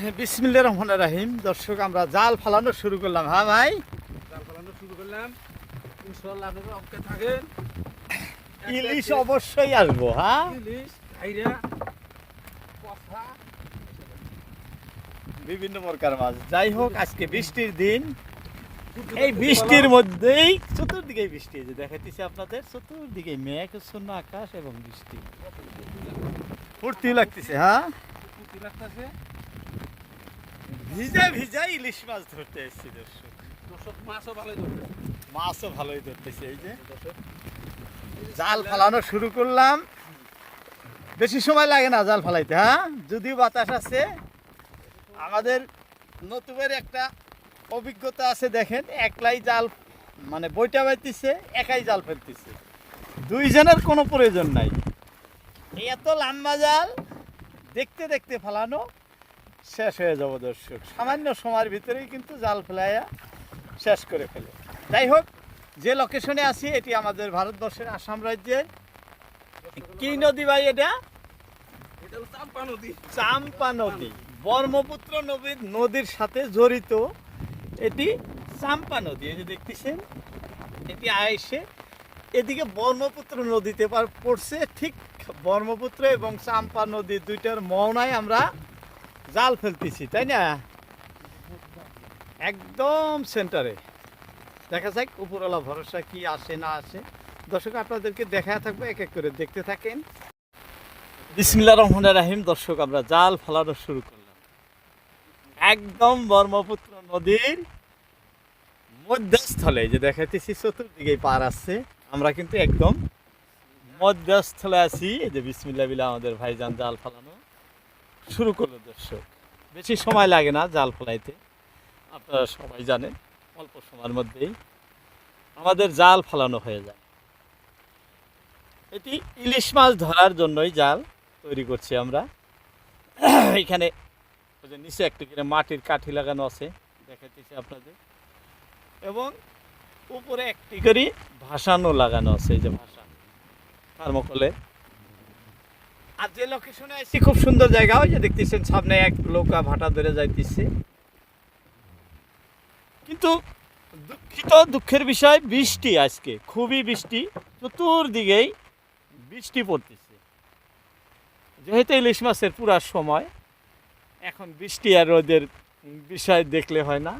বিসমিল্লা রহমান রাহিম। দর্শক আমরা জাল ফালানো শুরু করলাম। হ্যাঁ ভাই? জাল ফেলানো শুরু করলাম। ইনশাল্লাহ আপনারা অপকে থাকেন। ইলিশ অবশ্যই আসব হ্যাঁ? ইলিশ বিভিন্ন প্রকার মাছ। যাই হোক আজকে বৃষ্টির দিন। এই বৃষ্টির মধ্যেই চতুর্দিকে বৃষ্টি। যে দেখাইতেছি আপনাদের চতুর্দিকে মেঘ শূন্য আকাশ এবং বৃষ্টি। ফুর্তি লাগতেছে হ্যাঁ? ফুটি লাগতেছে। ভিজা ভিজা ইলিশ মাছ ধরতে এসেছি দর্শক। দর্শক মাছও ভালোই ধরবে মাছও ভালোই ধরতেছে এই যে। জাল ফালানো শুরু করলাম। বেশি সময় লাগে না জাল ফালাইতে হ্যাঁ? যদিও বাতাস আছে। আমাদের নতুবের একটা অভিজ্ঞতা আছে দেখেন একলাই জাল মানে বইটা বাইতেছে একাই জাল ফেলতেছে। দুইজনের কোনো প্রয়োজন নাই। এত লম্বা জাল দেখতে দেখতে ফালানো শেষ হয়ে যাব দর্শক। সামান্য সময়ের ভিতরেই কিন্তু জাল ফেলাইয়া শেষ করে ফেলে। যাই হোক যে লোকেশনে আছি এটি আমাদের ভারতবর্ষের আসাম রাজ্যের কি নদী ভাই এটা? চাম্পা নদী। চাম্পা নদী। ব্রহ্মপুত্র নদীর নদীর সাথে জড়িত। এটি চাম্পা নদী। এই যে দেখতেছেন এটি আইসে এদিকে ব্রহ্মপুত্র নদীতে পড়ছে। ঠিক ব্রহ্মপুত্র এবং চাম্পা নদী দুইটার মৌনায় আমরা জাল ফেলতেছি, তাই না? একদম সেন্টারে। দেখা যাক, উপরওয়ালা ভরসা কি আসে না আসে। দর্শক, আপনাদেরকে দেখা থাকব, এক এক করে দেখতে থাকেন। বিসমিল্লা রহমান রাহিম। দর্শক, আমরা জাল ফেলানো শুরু করলাম। একদম ব্রহ্মপুত্র নদীর মধ্যস্থলে। যে দেখাতেছি চতুর্দিকে পার আসছে আমরা কিন্তু একদম মধ্যস্থলে আছি। যে বিসমিল্লা বিলা আমাদের ভাইজান জাল ফেলানো শুরু করল দর্শক। বেশি সময় লাগে না জাল ফেলাইতে। আপনারা সবাই জানেন, অল্প সময়ের মধ্যেই আমাদের জাল ফালানো হয়ে যায়। এটি ইলিশ মাছ ধরার জন্যই জাল তৈরি করছি আমরা। এখানে ওই যে নিচে একটু করে মাটির কাঠি লাগানো আছে, দেখাইতেছি আপনাদের। এবং উপরে একটি করে ভাসানো লাগানো আছে, এই যে ভাষা থার্মোকলে আর যে লোকেশনে আছি খুব সুন্দর জায়গা। ওই যে দেখতেছেন, সামনে এক নৌকা ভাটা ধরে যাইতেছে। কিন্তু দুঃখিত, দুঃখের বিষয়, বৃষ্টি আজকে। খুবই বৃষ্টি, চতুর্দিকেই বৃষ্টি পড়তেছে। যেহেতু ইলিশ মাছের পুরা সময়, এখন বৃষ্টি আর রোদের বিষয় দেখলে হয় না।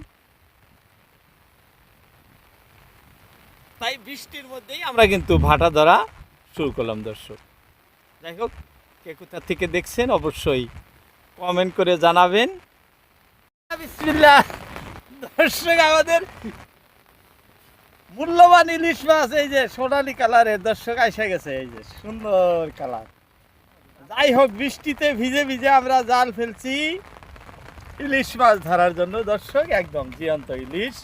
তাই বৃষ্টির মধ্যেই আমরা কিন্তু ভাটা ধরা শুরু করলাম, দর্শক। যাই হোক কে কোথা থেকে দেখছেন, অবশ্যই কমেন্ট করে জানাবেন। দর্শক, আমাদের মূল্যবান ইলিশ মাছ, এই যে সোনালি কালারের, দর্শক আইসা গেছে, এই যে সুন্দর কালার। যাই হোক, বৃষ্টিতে ভিজে ভিজে আমরা জাল ফেলছি ইলিশ মাছ ধরার জন্য। দর্শক, একদম জিয়ন্ত ইলিশ।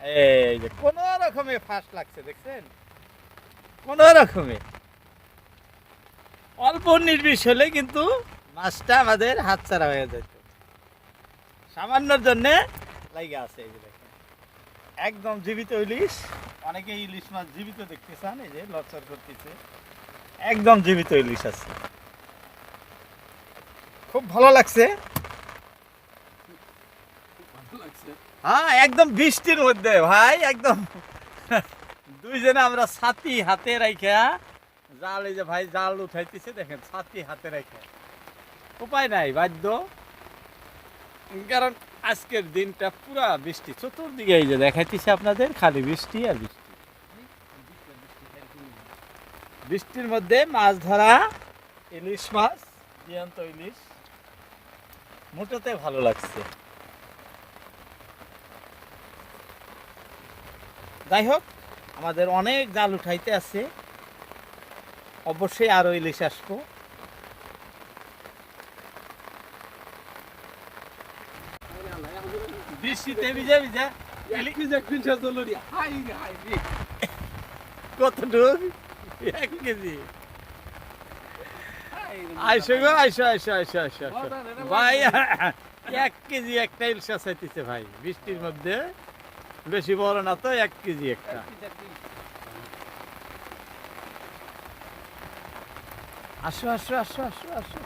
এই যে কোনো রকমে ফাঁস লাগছে, দেখছেন? কোনো রকমে। অল্প নির্বিষ হলে কিন্তু মাছটা আমাদের হাতছাড়া হয়ে যেত। সামান্যর জন্যে লাইগা আছে এই যে একদম জীবিত ইলিশ। অনেকে ইলিশ মাছ জীবিত দেখতে চান এই যে লচর করতেছে। একদম জীবিত ইলিশ আছে। খুব ভালো লাগছে। ভালো লাগছে? হ্যাঁ একদম বৃষ্টির মধ্যে ভাই একদম। দুইজনে আমরা ছাতি হাতে রাইখা জাল, এই যে ভাই জাল উঠাইতেছে, দেখেন, ছাতি হাতে রাইখা উপায় নাই, বাধ্য। কারণ আজকের দিনটা পুরা বৃষ্টি। চতুর্দিকে এই যে দেখাইতেছে আপনাদের, খালি বৃষ্টি আর বৃষ্টি। বৃষ্টির মধ্যে মাছ ধরা, ইলিশ মাছ জিয়ন্ত ইলিশ, মোটাতে ভালো লাগছে। যাই হোক, আমাদের অনেক জাল উঠাইতে আছে। অবশ্যই আরও ইলিশ আসব। বৃষ্টিতে ভিজে ভিজে কেজি। কতটুক এক আইসো গো আইসো আইসো আইসো আইসো আইসো। ভাই এক কেজি একটা ইলশা চাইতেছে ভাই। বৃষ্টির মধ্যে। বেশি বড় না তো এক কেজি একটা। আসো আসো আসো আসো আসো।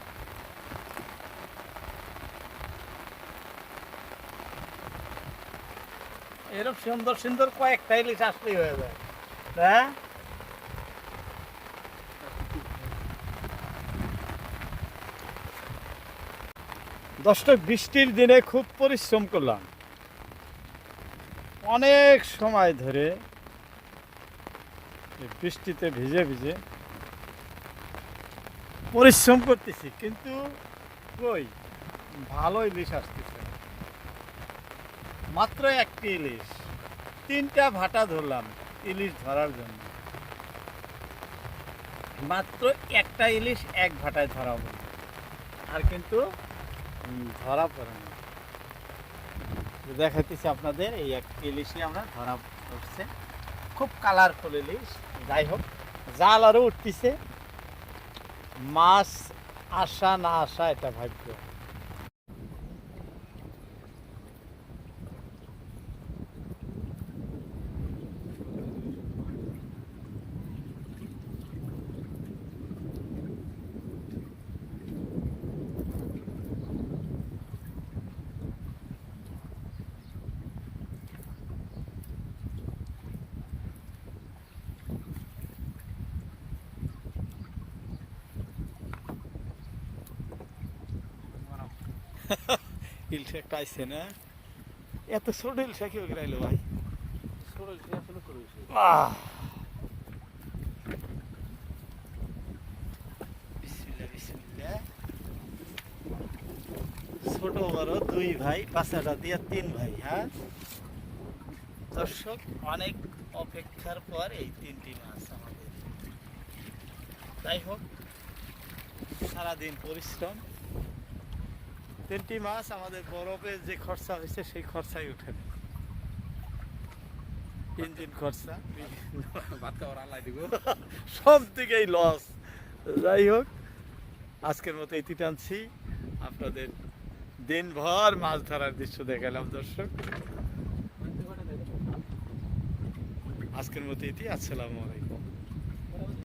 এরকম সুন্দর সুন্দর কয়েকটা ইলিশ আসলেই হয়ে যায়। হ্যাঁ? দশটা বৃষ্টির দিনে খুব পরিশ্রম করলাম। অনেক সময় ধরে বৃষ্টিতে ভিজে ভিজে পরিশ্রম করতেছি, কিন্তু কই? ভালো ইলিশ আসতেছে। মাত্র একটি ইলিশ, তিনটা ভাটা ধরলাম ইলিশ ধরার জন্য। মাত্র একটা ইলিশ এক ভাটায় ধরা হলো। আর কিন্তু ধরা পড়ে না। তো দেখাইতেছি আপনাদের, এই এক ইলিশই আমরা ধরা পড়ছে। খুব কালারফুল ইলিশ, যাই হোক, জাল আরও উঠতেছে। মাছ আসা না আসা এটা ভাগ্য। ইলশা একটা না? এত ছোট ইলশা কেউ গেলাইলো ভাই? ছোট ইলিশ আসলে। ছোট বড় দুই ভাই পাঁচাটা দিয়ে তিন ভাই হ্যাঁ? দর্শক অনেক অপেক্ষার পর এই তিনটি মাছ আমাদের। যাই হোক সারাদিন পরিশ্রম। তিনটি মাছ আমাদের বরফে যে খরচা হয়েছে সেই খরচাই উঠে। ইঞ্জিন খরচা। সব দিকেই লস যাই হোক আজকের মতো এটি টানছি। আপনাদের দিনভর মাছ ধরার দৃশ্য দেখালাম দর্শক। আজকের মতো এটি আসসালামু আলাইকুম।